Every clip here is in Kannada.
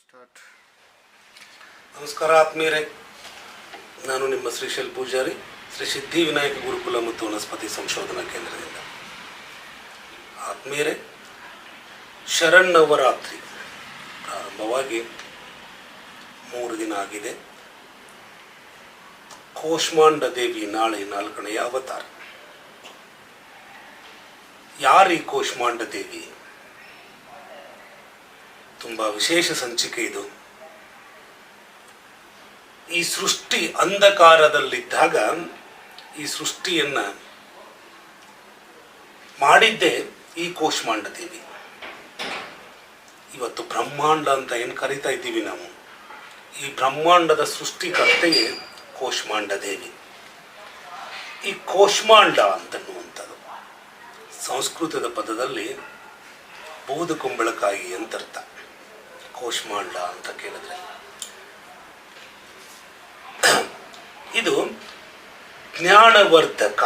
ಸ್ಟಾರ್ಟ್ ನಮಸ್ಕಾರ ಆತ್ಮೀಯರೇ. ನಾನು ನಿಮ್ಮ ಶ್ರೀಶೈಲ್ ಪೂಜಾರಿ, ಶ್ರೀ ಸಿದ್ಧಿ ವಿನಾಯಕ ಗುರುಕುಲ ಮತ್ತು ವನಸ್ಪತಿ ಸಂಶೋಧನಾ ಕೇಂದ್ರದಿಂದ. ಆತ್ಮೀಯರೇ ಶರಣ್ಣವರಾತ್ರಿ ಪ್ರಾರಂಭವಾಗಿ ಮೂರು ದಿನ ಆಗಿದೆ. ಕೋಷ್ಮಾಂಡ ದೇವಿ ನಾಳೆ ನಾಲ್ಕನೆಯ ಅವತಾರ. ಯಾರೀ ಕೋಷ್ಮಾಂಡ ದೇವಿ? ತುಂಬ ವಿಶೇಷ ಸಂಚಿಕೆ ಇದು. ಈ ಸೃಷ್ಟಿ ಅಂಧಕಾರದಲ್ಲಿದ್ದಾಗ ಈ ಸೃಷ್ಟಿಯನ್ನ ಮಾಡಿದ್ದೇ ಈ ಕೋಷ್ಮಾಂಡ ದೇವಿ ಇವತ್ತು ಬ್ರಹ್ಮಾಂಡ ಅಂತ ಏನು ಕರಿತಾ ಇದ್ದೀವಿ ನಾವು? ಈ ಬ್ರಹ್ಮಾಂಡದ ಸೃಷ್ಟಿಕರ್ತೆಯೇ ಕೋಷ್ಮಾಂಡ ದೇವಿ ಈ ಕೋಷ್ಮಾಂಡ ಅಂತನ್ನುವಂಥದ್ದು. ಸಂಸ್ಕೃತದ ಪದದಲ್ಲಿ ಬೂದು ಕುಂಬಳಕಾಯಿ ಅಂತ ಕೋಷ್ಮಾಂಡ ಅಂತ ಕೇಳಿದ್ರೆ. ಇದು ಜ್ಞಾನವರ್ಧಕ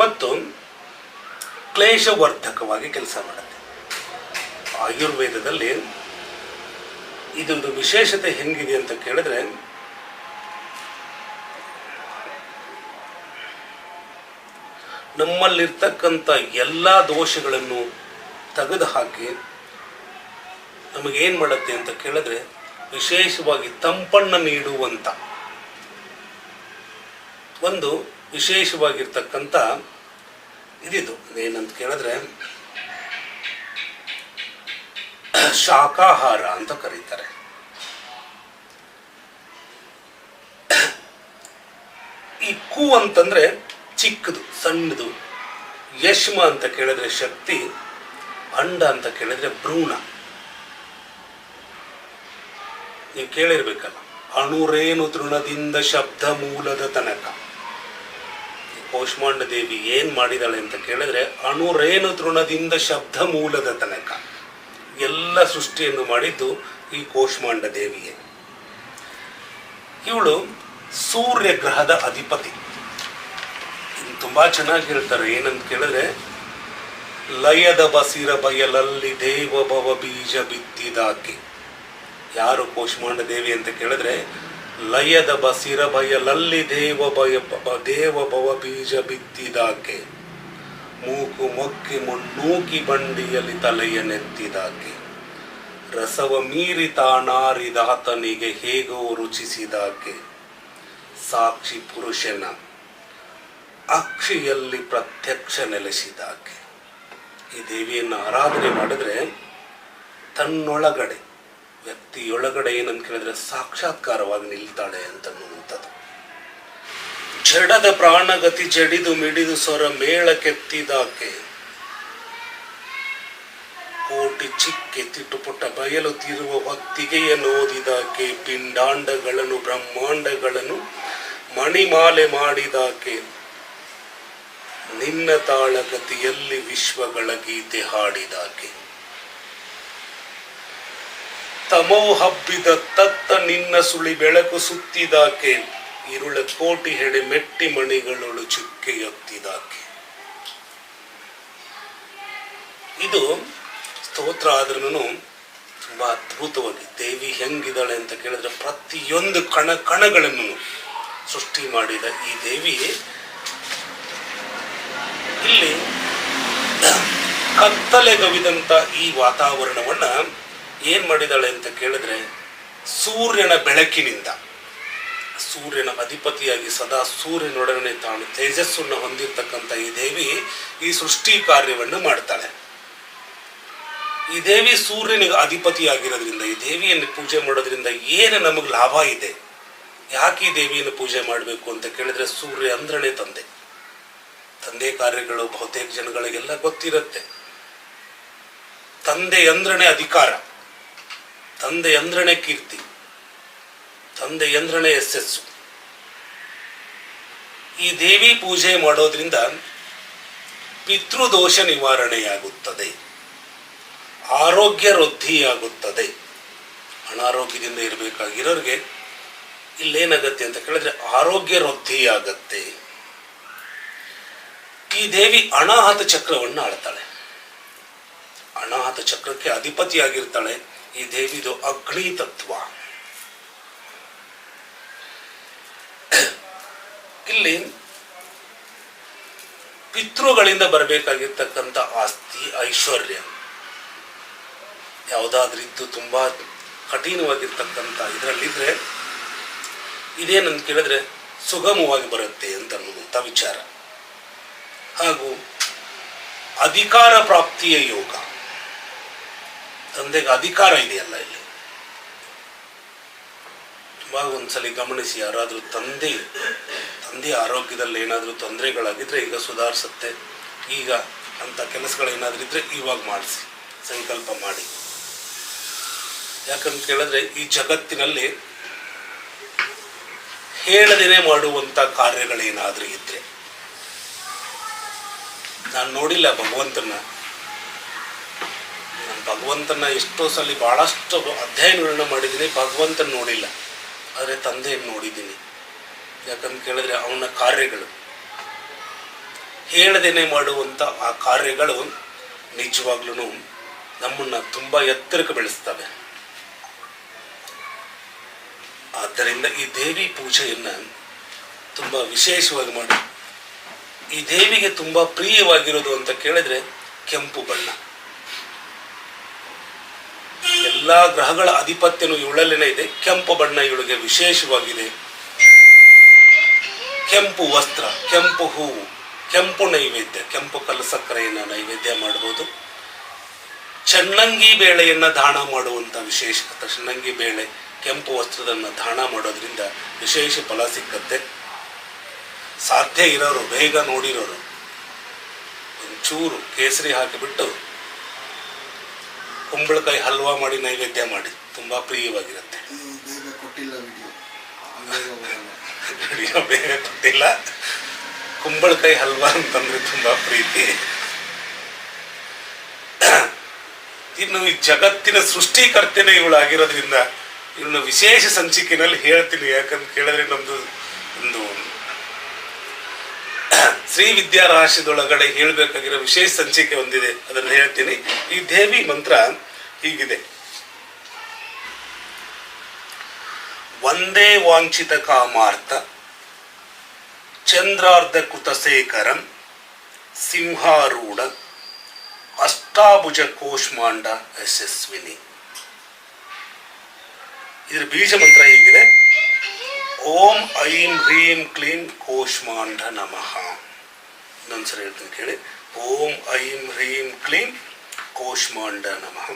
ಮತ್ತು ಕ್ಲೇಶವರ್ಧಕವಾಗಿ ಕೆಲಸ ಮಾಡುತ್ತೆ. ಆಯುರ್ವೇದದಲ್ಲಿ ಇದೊಂದು ವಿಶೇಷತೆ ಹೆಂಗಿದೆ ಅಂತ ಕೇಳಿದ್ರೆ, ನಮ್ಮಲ್ಲಿರ್ತಕ್ಕಂಥ ಎಲ್ಲ ದೋಷಗಳನ್ನು ತೆಗೆದುಹಾಕಿ ನಮಗೇನು ಮಾಡುತ್ತೆ ಅಂತ ಕೇಳಿದ್ರೆ, ವಿಶೇಷವಾಗಿ ತಂಪಣ್ಣ ನೀಡುವಂಥ ಒಂದು ವಿಶೇಷವಾಗಿರ್ತಕ್ಕಂಥ ಇದಿದು. ಅದೇನಂತ ಕೇಳಿದ್ರೆ ಶಾಖಾಹಾರ ಅಂತ ಕರೀತಾರೆ. ಈ ಕು ಅಂತಂದ್ರೆ ಚಿಕ್ಕದು, ಸಣ್ಣದು. ಯಶ್ಮ ಅಂತ ಕೇಳಿದ್ರೆ ಶಕ್ತಿ, ಅಂಡ ಅಂತ ಕೇಳಿದ್ರೆ ಭ್ರೂಣ. ನೀವು ಕೇಳಿರ್ಬೇಕಲ್ಲ. ಅಣುರೇನು ತೃಣದಿಂದ ಶಬ್ದ ಮೂಲದ ತನಕ. ಕೋಷ್ಮಾಂಡ ದೇವಿ ಏನ್ ಮಾಡಿದಾಳೆ ಅಂತ ಕೇಳಿದ್ರೆ ಅಣುರೇನು ತೃಣದಿಂದ ಶಬ್ದ ಮೂಲದ ತನಕ. ಎಲ್ಲ ಸೃಷ್ಟಿಯನ್ನು ಮಾಡಿದ್ದು ಈ ಕೋಷ್ಮಾಂಡ ದೇವಿಯೇ. ಇವಳು ಸೂರ್ಯ ಗ್ರಹದ ಅಧಿಪತಿ ತುಂಬಾ ಚೆನ್ನಾಗಿ ಹೇಳ್ತಾರೆ, ಏನಂತ ಕೇಳಿದ್ರೆ, ಲಯದ ಬಸಿರ ಬಯಲಲ್ಲಿ ದೇವ ಭವ ಬೀಜ ಬಿತ್ತಿದಾಕೆ. ಯಾರು ಕೋಶಮಾಂಡ ದೇವಿ ಅಂತ ಕೇಳಿದ್ರೆ, ಲಯದ ಬಸಿರ ಬಯಲಲ್ಲಿ ದೇವ ಭಯ ದೇವ ಭವ ಬೀಜ ಬಿತ್ತಿದಾಕೆ. ಮೂಕು ಮೊಕ್ಕಿ ಮುನ್ನೂಕಿ ಬಂಡಿಯಲ್ಲಿ ತಲೆಯ ನೆತ್ತಿದಾಕೆ. ರಸವ ಮೀರಿ ತಾನಾರಿದಾತನಿಗೆ ಹೇಗೋ ರುಚಿಸಿದಾಕೆ. ಸಾಕ್ಷಿ ಪುರುಷನ ಅಕ್ಷಿಯಲ್ಲಿ ಪ್ರತ್ಯಕ್ಷ ನೆಲೆಸಿದಾಕೆ. ಈ ದೇವಿಯನ್ನು ಆರಾಧನೆ ಮಾಡಿದ್ರೆ ತನ್ನೊಳಗಡೆ ವ್ಯಕ್ತಿಯೊಳಗಡೆ ಏನಂತ ಕೇಳಿದ್ರೆ ಸಾಕ್ಷಾತ್ಕಾರವಾಗಿ ನಿಲ್ತಾಳೆ ಅಂತನ್ನುವಂಥದ್ದು ಜಡದ ಪ್ರಾಣಗತಿ ಜಡಿದು ಮಿಡಿದು ಸ್ವರ ಮೇಳ ಕೆತ್ತಿದಾಕೆ. ಕೋಟಿ ಚಿಕ್ಕೆ ತಿಟ್ಟುಪುಟ್ಟ ಬಯಲು ತಿರುವ ಹೊತ್ತಿಗೆಯ ನೋದಿದಾಕೆ ಪಿಂಡಾಂಡಗಳನ್ನು, ಬ್ರಹ್ಮಾಂಡಗಳನ್ನು ಮಣಿಮಾಲೆ ಮಾಡಿದಾಕೆ. ನಿನ್ನ ತಾಳಗತಿಯಲ್ಲಿ ವಿಶ್ವಗಳ ಗೀತೆ ಹಾಡಿದಾಕೆ. ತಮೋ ಹಬ್ಬಿದ ತತ್ತ ನಿನ್ನ ಸುಳಿ ಬೆಳಕು ಸುತ್ತಿದಾಕೆ. ಇರುಳ ಕೋಟಿ ಹೆಡೆ ಮೆಟ್ಟಿ ಮಣಿಗಳೊಳು ಚುಕ್ಕೆಯೊತ್ತಿದಾಕೆ ಇದು ಸ್ತೋತ್ರ ಆದ್ರೂ ತುಂಬಾ ಅದ್ಭುತವಾಗಿ ದೇವಿ ಹೆಂಗಿದ್ದಾಳೆ ಅಂತ ಕೇಳಿದ್ರೆ ಪ್ರತಿಯೊಂದು ಕಣ ಕಣಗಳನ್ನು ಸೃಷ್ಟಿ ಮಾಡಿದ ಈ ದೇವಿ. ಇಲ್ಲಿ ಕತ್ತಲೆಗವಿದಂತ ಈ ವಾತಾವರಣವನ್ನ ಏನ್ ಮಾಡಿದಾಳೆ ಅಂತ ಕೇಳಿದ್ರೆ, ಸೂರ್ಯನ ಬೆಳಕಿನಿಂದ, ಸೂರ್ಯನ ಅಧಿಪತಿಯಾಗಿ ಸದಾ ಸೂರ್ಯನೊಡನೆ ತಾನು ತೇಜಸ್ಸನ್ನು ಹೊಂದಿರತಕ್ಕಂಥ ಈ ದೇವಿ ಈ ಸೃಷ್ಟಿ ಕಾರ್ಯವನ್ನು ಮಾಡ್ತಾಳೆ. ಈ ದೇವಿ ಸೂರ್ಯನಿಗೆ ಅಧಿಪತಿಯಾಗಿರೋದ್ರಿಂದ, ಈ ದೇವಿಯನ್ನು ಪೂಜೆ ಮಾಡೋದ್ರಿಂದ ಏನು ನಮಗೆ ಲಾಭ ಇದೆ? ಯಾಕೆ ಈ ದೇವಿಯನ್ನು ಪೂಜೆ ಮಾಡಬೇಕು ಅಂತ ಕೇಳಿದ್ರೆ, ಸೂರ್ಯ ಅಂದ್ರನೇ ತಂದೆ. ತಂದೆ ಕಾರ್ಯಗಳು ಬಹುತೇಕ ಜನಗಳಿಗೆಲ್ಲ ಗೊತ್ತಿರುತ್ತೆ. ತಂದೆ ಅಂದ್ರನೇ ಅಧಿಕಾರ. ತಂದೆ ಅಂದ್ರನೇ ಕೀರ್ತಿ, ತಂದೆ ಅಂದ್ರನೇ ಯಶಸ್ಸು. ಈ ದೇವಿ ಪೂಜೆ ಮಾಡೋದ್ರಿಂದ ಪಿತೃದೋಷ ನಿವಾರಣೆಯಾಗುತ್ತದೆ, ಆರೋಗ್ಯ ವೃದ್ಧಿಯಾಗುತ್ತದೆ. ಅನಾರೋಗ್ಯದಿಂದ ಇರಬೇಕಾಗಿರೋರಿಗೆ ಇಲ್ಲೇನಾಗತ್ತೆ ಅಂತ ಕೇಳಿದ್ರೆ ಆರೋಗ್ಯ ವೃದ್ಧಿಯಾಗತ್ತೆ. ಈ ದೇವಿ ಅನಾಹತ ಚಕ್ರವನ್ನು ಆಳ್ತಾಳೆ. ಅನಾಹತ ಚಕ್ರಕ್ಕೆ ಅಧಿಪತಿಯಾಗಿರ್ತಾಳೆ. ಈ ದೇವಿದು ಅಗ್ನಿ ತತ್ವ. ಇಲ್ಲಿ ಪಿತೃಗಳಿಂದ ಬರಬೇಕಾಗಿರ್ತಕ್ಕಂಥ ಆಸ್ತಿ, ಐಶ್ವರ್ಯ. ಯಾವುದಾದ್ರಿದ್ದು ತುಂಬಾ ಕಠಿಣವಾಗಿರ್ತಕ್ಕಂಥ ಇದರಲ್ಲಿದ್ರೆ ಇದೇನಂತ ಕೇಳಿದ್ರೆ ಸುಗಮವಾಗಿ ಬರುತ್ತೆ ಅಂತ ಅನ್ನುವಂಥ ವಿಚಾರ. ಹಾಗೂ ಅಧಿಕಾರ ಪ್ರಾಪ್ತಿಯ ಯೋಗ. ತಂದೆಗೆ ಅಧಿಕಾರ ಇದೆಯಲ್ಲ ಇಲ್ಲಿ? ತುಂಬಾ ಒಂದ್ಸಲಿ ಗಮನಿಸಿ, ಯಾರಾದರೂ ತಂದೆ, ತಂದೆಯ ಆರೋಗ್ಯದಲ್ಲಿ ಏನಾದರೂ ತೊಂದರೆಗಳಾಗಿದ್ರೆ ಈಗ ಸುಧಾರಿಸುತ್ತೆ. ಈಗ ಅಂತ ಕೆಲಸಗಳೇನಾದ್ರೂ ಇದ್ರೆ ಇವಾಗ ಮಾಡಿಸಿ, ಸಂಕಲ್ಪ ಮಾಡಿ. ಯಾಕಂತ ಕೇಳಿದ್ರೆ ಈ ಜಗತ್ತಿನಲ್ಲಿ ಹೇಳದೇನೆ ಮಾಡುವಂತ ಕಾರ್ಯಗಳೇನಾದ್ರೂ ಇದ್ರೆ. ನಾನು ನೋಡಿಲ್ಲ ಭಗವಂತನ ಭಗವಂತನ ಎಷ್ಟೋ ಸಲ ಬಹಳಷ್ಟು ಅಧ್ಯಯನಗಳನ್ನ ಮಾಡಿದ್ದೀನಿ, ಭಗವಂತನ ನೋಡಿಲ್ಲ. ಆದರೆ ತಂದೆಯನ್ನು ನೋಡಿದ್ದೀನಿ. ಯಾಕಂತ ಕೇಳಿದ್ರೆ ಅವನ ಕಾರ್ಯಗಳು. ಹೇಳದೇನೆ ಮಾಡುವಂಥ ಆ ಕಾರ್ಯಗಳು ನಿಜವಾಗ್ಲೂ ನಮ್ಮನ್ನ ತುಂಬ ಎತ್ತರಕ್ಕೆ ಬೆಳೆಸ್ತವೆ. ಆದ್ದರಿಂದ ಈ ದೇವಿ ಪೂಜೆಯನ್ನು ತುಂಬ ವಿಶೇಷವಾಗಿ ಮಾಡಿ. ಈ ದೇವಿಗೆ ತುಂಬ ಪ್ರಿಯವಾಗಿರೋದು ಅಂತ ಕೇಳಿದ್ರೆ ಕೆಂಪು ಬಣ್ಣ. ಎಲ್ಲ ಗ್ರಹಗಳ ಅಧಿಪತ್ಯನು ಇವಳಲ್ಲೇನೆ ಇದೆ. ಕೆಂಪು ಬಣ್ಣ ಇವಳಿಗೆ ವಿಶೇಷವಾಗಿದೆ. ಕೆಂಪು ವಸ್ತ್ರ, ಕೆಂಪು ಹೂವು ಕೆಂಪು ನೈವೇದ್ಯ, ಕೆಂಪು ಕಲ್ಲು ಸಕ್ಕರೆಯನ್ನು ನೈವೇದ್ಯ ಮಾಡಬಹುದು ಚನ್ನಂಗಿ ಬೇಳೆಯನ್ನ ದಾನ ಮಾಡುವಂಥ ವಿಶೇಷ ಚನ್ನಂಗಿ ಬೇಳೆ, ಕೆಂಪು ವಸ್ತ್ರದನ್ನ ದಾನ ಮಾಡೋದ್ರಿಂದ ವಿಶೇಷ ಫಲ ಸಿಕ್ಕತ್ತೆ. ಸಾಧ್ಯ ಇರೋರು, ಬೇಗ ನೋಡಿರೋರು, ಒಂಚೂರು ಕೇಸರಿ ಹಾಕಿಬಿಟ್ಟು ಕುಂಬಳಕಾಯಿ ಹಲ್ವಾ ಮಾಡಿ ನೈವೇದ್ಯ ಮಾಡಿ ತುಂಬಾ ಪ್ರಿಯವಾಗಿರುತ್ತೆ. ಬೇಗ ಕೊಟ್ಟಿಲ್ಲ ವಿಡಿಯೋ ಬೇಗ ಕುಂಬಳಕಾಯಿ ಹಲ್ವಾ ಅಂತಂದ್ರೆ ತುಂಬಾ ಪ್ರೀತಿ. ಇನ್ನು ಈ ಜಗತ್ತಿನ ಸೃಷ್ಟಿಕರ್ತನೇ ಇವಳು ಆಗಿರೋದ್ರಿಂದ ಇವಳನ್ನ ವಿಶೇಷ ಸಂಚಿಕೆನಲ್ಲಿ ಹೇಳ್ತೀನಿ ಯಾಕಂತ ಕೇಳಿದ್ರೆ ನಮ್ದು ಒಂದು ಶ್ರೀ ವಿದ್ಯಾರಾಶಿದೊಳಗಡೆ ಹೇಳಬೇಕಾಗಿರೋ ವಿಶೇಷ ಸಂಚಿಕೆ ಹೊಂದಿದೆ ಅದನ್ನು ಹೇಳ್ತೀನಿ. ಈ ದೇವಿ ಮಂತ್ರ ಹೀಗಿದೆ. ಒಂದೇ ವಾಂಚಿತ ಕಾಮಾರ್ಥ, ಚಂದ್ರಾರ್ಧ ಕೃತಶೇಖರಂ ಸಿಂಹಾರೂಢ, ಅಷ್ಟಾಭುಜ ಕೋಷ್ಮಾಂಡ ಯಶಸ್ವಿನಿ. ಇದರ ಬೀಜ ಮಂತ್ರ ಹೀಗಿದೆ. ಓಂ ಐಂ ಹ್ರೀಂ ಕ್ಲೀಂ ಕೋಷ್ಮಾಂಡ ನಮಃ. ಇನ್ನೊಂದ್ಸರಿ ಹೇಳ್ತೀನಿ ಕೇಳಿ ಓಂ ಐಂ ಹ್ರೀಂ ಕ್ಲೀಂ ಕೋಶ್ಮಾಂಡ ನಮಃ.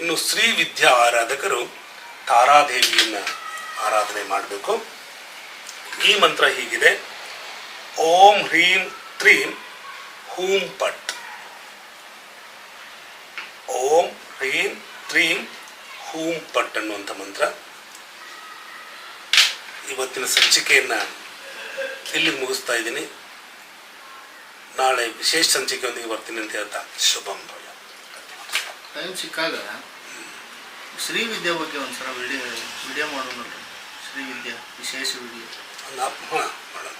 ಇನ್ನು ಶ್ರೀ ವಿದ್ಯಾ ಆರಾಧಕರು ತಾರಾದೇವಿಯನ್ನ ಆರಾಧನೆ ಮಾಡಬೇಕು. ಈ ಮಂತ್ರ ಹೀಗಿದೆ, ಓಂ ಹ್ರೀಂ ತ್ರೀಂ ಹೂಂ ಪಟ್. ಓಂ ಹ್ರೀಂ ತ್ರೀಂ ಹೂಂ ಪಟ್ ಅನ್ನುವಂಥ ಮಂತ್ರ. ಇವತ್ತಿನ ಸಂಚಿಕೆಯನ್ನ ಇಲ್ಲಿ ಮುಗಿಸ್ತಾ ಇದ್ದೀನಿ? ನಾಳೆ ವಿಶೇಷ ಸಂಚಿಕೆಯೊಂದಿಗೆ ಬರ್ತೀನಿ ಅಂತ ಹೇಳ್ತಾ ಶುಭಂ ಭಯ ಟೈಮ್ ಸಿಕ್ಕಾಗ ಶ್ರೀ ವಿದ್ಯೆ ಬಗ್ಗೆ ಒಂದ್ಸಲ ವಿಡಿಯೋ ವಿಡಿಯೋ ಮಾಡೋಣ ಶ್ರೀ ವಿದ್ಯಾ ವಿಶೇಷ ವಿಡಿಯೋ. ಹಾಂ ಮಾಡೋಣ.